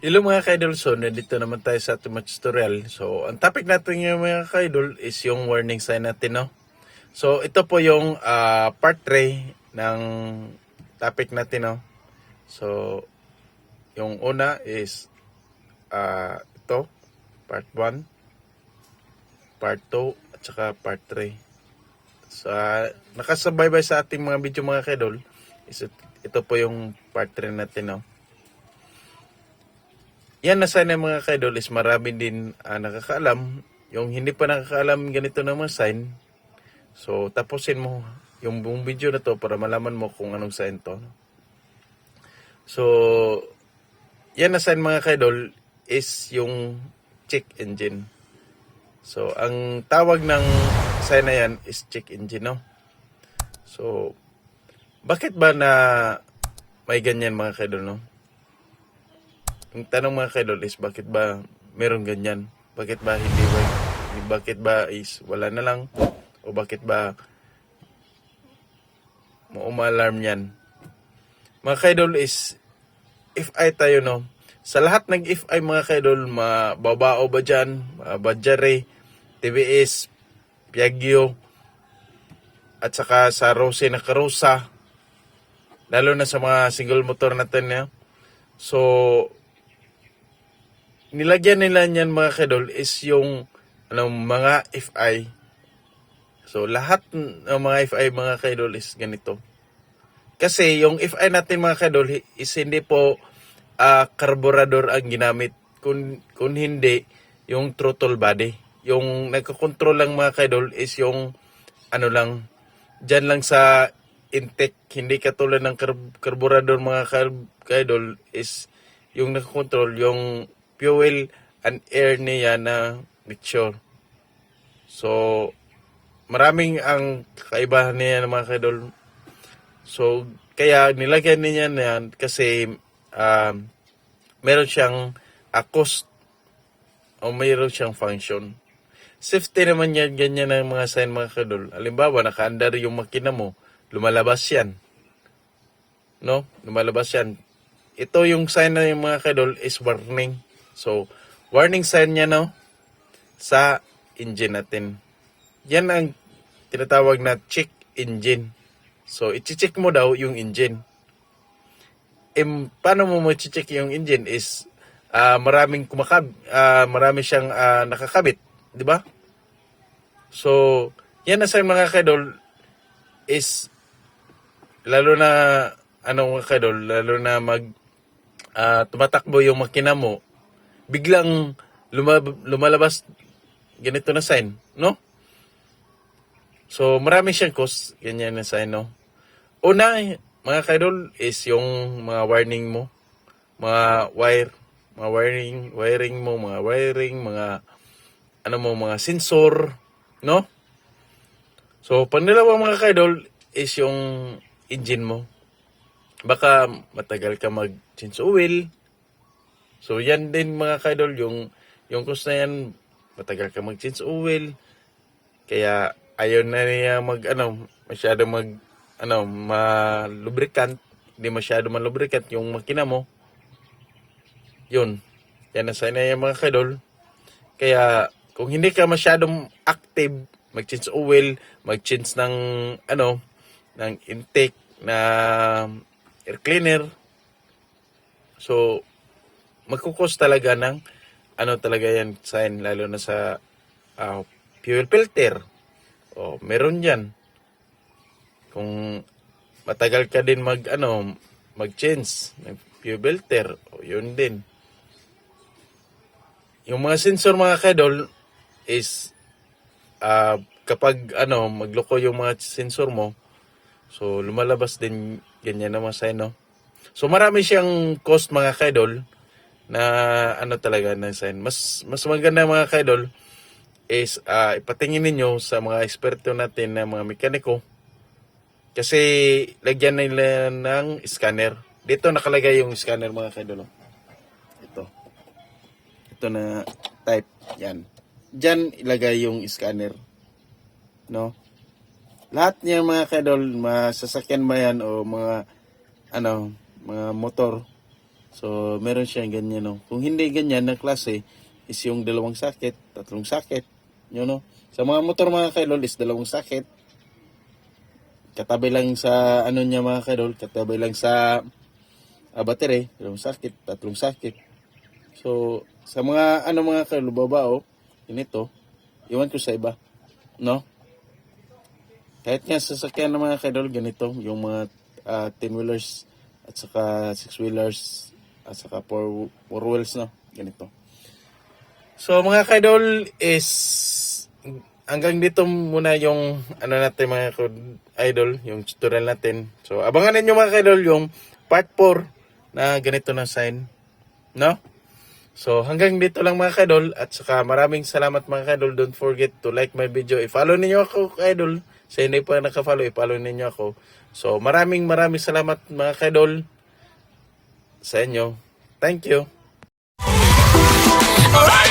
Hello mga ka-idol, so nandito naman tayo sa ating tutorial. So, ang topic natin ngayon mga ka-idol is yung warning sign natin, no? So, ito po yung ah, part 3 ng topic natin, no? So, yung una is ah, ito, part 1, part 2, at saka part 3. Sa nakasabaybay sa ating mga video mga ka-idol, is it- ito po yung part 3 natin, no? Yan na sana mga kaidol is marami din ah, nakakaalam. Yung hindi pa nakakaalam ganito ng mga sign. So tapusin mo yung buong video na to para malaman mo kung anong sign to. So yan na sign mga kaidol is yung check engine. So ang tawag ng sign na yan is check engine no. So bakit ba na may ganyan mga kaidol no? Ang tanong mga kaidol is bakit ba meron ganyan? Bakit ba hindi ba? Bakit ba is wala na lang? O bakit ba mo uma-alarm yan? Mga kaidol is if I tayo no, sa lahat ng if I mga kaidol, mababao ba dyan, Badjare, TVS, Piaggio, at saka sa Rose na Karusa, lalo na sa mga single motor natin ya. So, nilagyan nila niyan mga kadol is yung ano, mga FI. So, lahat ng mga FI mga kadol is ganito. Kasi yung FI natin mga kadol is hindi po ah, karburador ang ginamit. Kung, kung hindi, yung throttle body. Yung nagkocontrol lang mga kadol is yung ano lang, dyan lang sa intake. Hindi katulad ng kar- karburador mga kadol is yung nagkocontrol yung fuel and air niya na mixture. So, maraming ang kaibahan niya ng mga kadol. So, kaya nilagyan niya na yan kasi um, meron siyang cost o mayroon siyang function. Safety naman yan, ganyan ang mga sign mga kadol. Halimbawa, naka-under yung makina mo, lumalabas yan. No? Lumalabas yan. Ito yung sign na yung mga kadol is warning. So, warning sign niya no sa engine natin. Yan ang tinatawag na check engine. So, i-check mo daw yung engine. Em, paano mo mo check yung engine is ah, maraming kumakab, ah, marami siyang ah, nakakabit, di ba? So, yan na sa mga kadol is lalo na ano mga kadol, lalo na mag ah, tumatakbo yung makina mo, biglang lumab- lumalabas ganito na sign, no? So, marami siyang cause, ganyan na sign, no? Una, mga kaidol, is yung mga warning mo, mga wire, mga wiring, wiring mo, mga wiring, mga, ano mo, mga sensor, no? So, pangalawa mga kaidol, is yung engine mo. Baka matagal ka mag-change oil, So yan din mga kaidol yung yung cost na yan matagal ka mag-change oil. Kaya ayaw na niya mag ano masyado mag ano ma-lubricant. Hindi masyado ma-lubricant yung makina mo. Yun. Yan na sana yung mga kaidol. Kaya kung hindi ka masyadong active mag-change oil mag-change ng ano ng intake na air cleaner. So magkukos talaga ng ano talaga yan sign lalo na sa ah, fuel filter. O meron yan. Kung matagal ka din mag ano mag-change ng fuel filter, o yun din. Yung mga sensor mga kadol is ah, kapag ano magloko yung mga sensor mo, so lumalabas din ganyan naman sign no. So marami siyang cost mga kadol na ano talaga na sign. Mas mas maganda mga kaidol is ah, ipatingin ninyo sa mga eksperto natin na mga mekaniko kasi lagyan nila ng scanner. Dito nakalagay yung scanner mga kaidol. oh. Ito. Ito na type. Yan. Diyan ilagay yung scanner. No? Lahat niya mga kaidol, masasakyan ba yan o mga ano, mga motor So, meron siyang ganyan, no. Kung hindi ganyan na klase, is yung dalawang sakit, tatlong sakit, you know. Sa mga motor mga kaidol is dalawang sakit. Katabi lang sa ano niya mga kaidol, katabi lang sa ah, battery, dalawang sakit, tatlong sakit. So, sa mga ano mga kaidol, babao, ganito, iwan ko sa iba, no? Kahit nga sa sasakyan ng mga kaidol, ganito, yung mga ah, 10-wheelers at saka 6-wheelers at saka 4 wheels, no? Ganito. So mga kaidol is hanggang dito muna yung ano natin mga idol, yung tutorial natin. So abangan ninyo mga kaidol yung part 4 na ganito na sign. No? So hanggang dito lang mga kaidol at saka maraming salamat mga kaidol. Don't forget to like my video. I-follow ninyo ako kaidol. Sa hindi pa naka-follow, i-follow ninyo ako. So maraming maraming salamat mga kaidol sa inyo. Thank you. Alright.